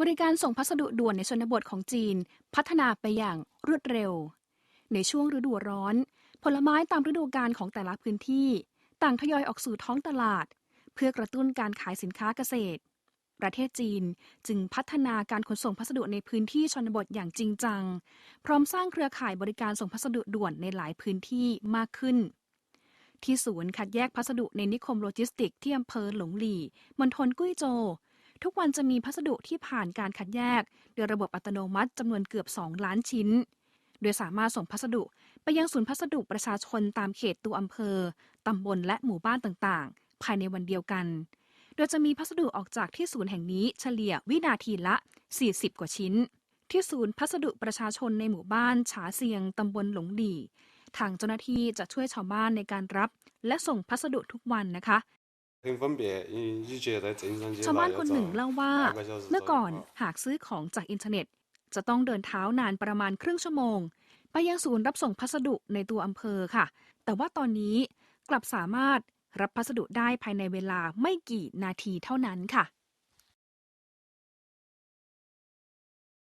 บริการส่งพัสดุด่วนในชนบทของจีน พัฒนาไปอย่างรวดเร็ว ในช่วงฤดูร้อน ผลไม้ตามฤดูกาลของแต่ละพื้นที่ ต่างทยอยออกสู่ท้องตลาด เพื่อกระตุ้นการขายสินค้าเกษตร ประเทศจีนจึงพัฒนาการขนส่งพัสดุในพื้นที่ชนบทอย่างจริงจัง พร้อมสร้างเครือข่ายบริการส่งพัสดุด่วนในหลายพื้นที่มากขึ้น ที่ศูนย์คัดแยกพัสดุในนิคมโลจิสติกที่อำเภอหลงหลี่มณฑลกุ้ยโจว ทุกวันจะมีพัสดุที่ผ่านการคัดแยก โดยระบบอัตโนมัติจำนวนเกือบ 2 ล้านชิ้น โดยสามารถส่งพัสดุไปยังศูนย์พัสดุประชาชนตามเขตตัวอำเภอ ตำบลและหมู่บ้านต่างๆ ภายในวันเดียวกัน โดยจะมีพัสดุออกจากที่ศูนย์แห่งนี้เฉลี่ยวินาทีละ 40 กว่าชิ้น ที่ศูนย์พัสดุประชาชนในหมู่บ้านฉาเซียงตำบลหลงหลี่ทางเจ้าหน้าที่จะช่วยชาวบ้านในการรับ และส่งพัสดุทุกวันนะคะ ชาวบ้านคนหนึ่งเล่าว่า เมื่อก่อนหากซื้อของจากอินเทอร์เน็ต จะต้องเดินเท้านานประมาณครึ่งชั่วโมง ไปยังศูนย์รับส่งพัสดุในตัวอำเภอค่ะ แต่ว่าตอนนี้กลับสามารถรับพัสดุได้ภายในเวลาไม่กี่นาทีเท่านั้นค่ะ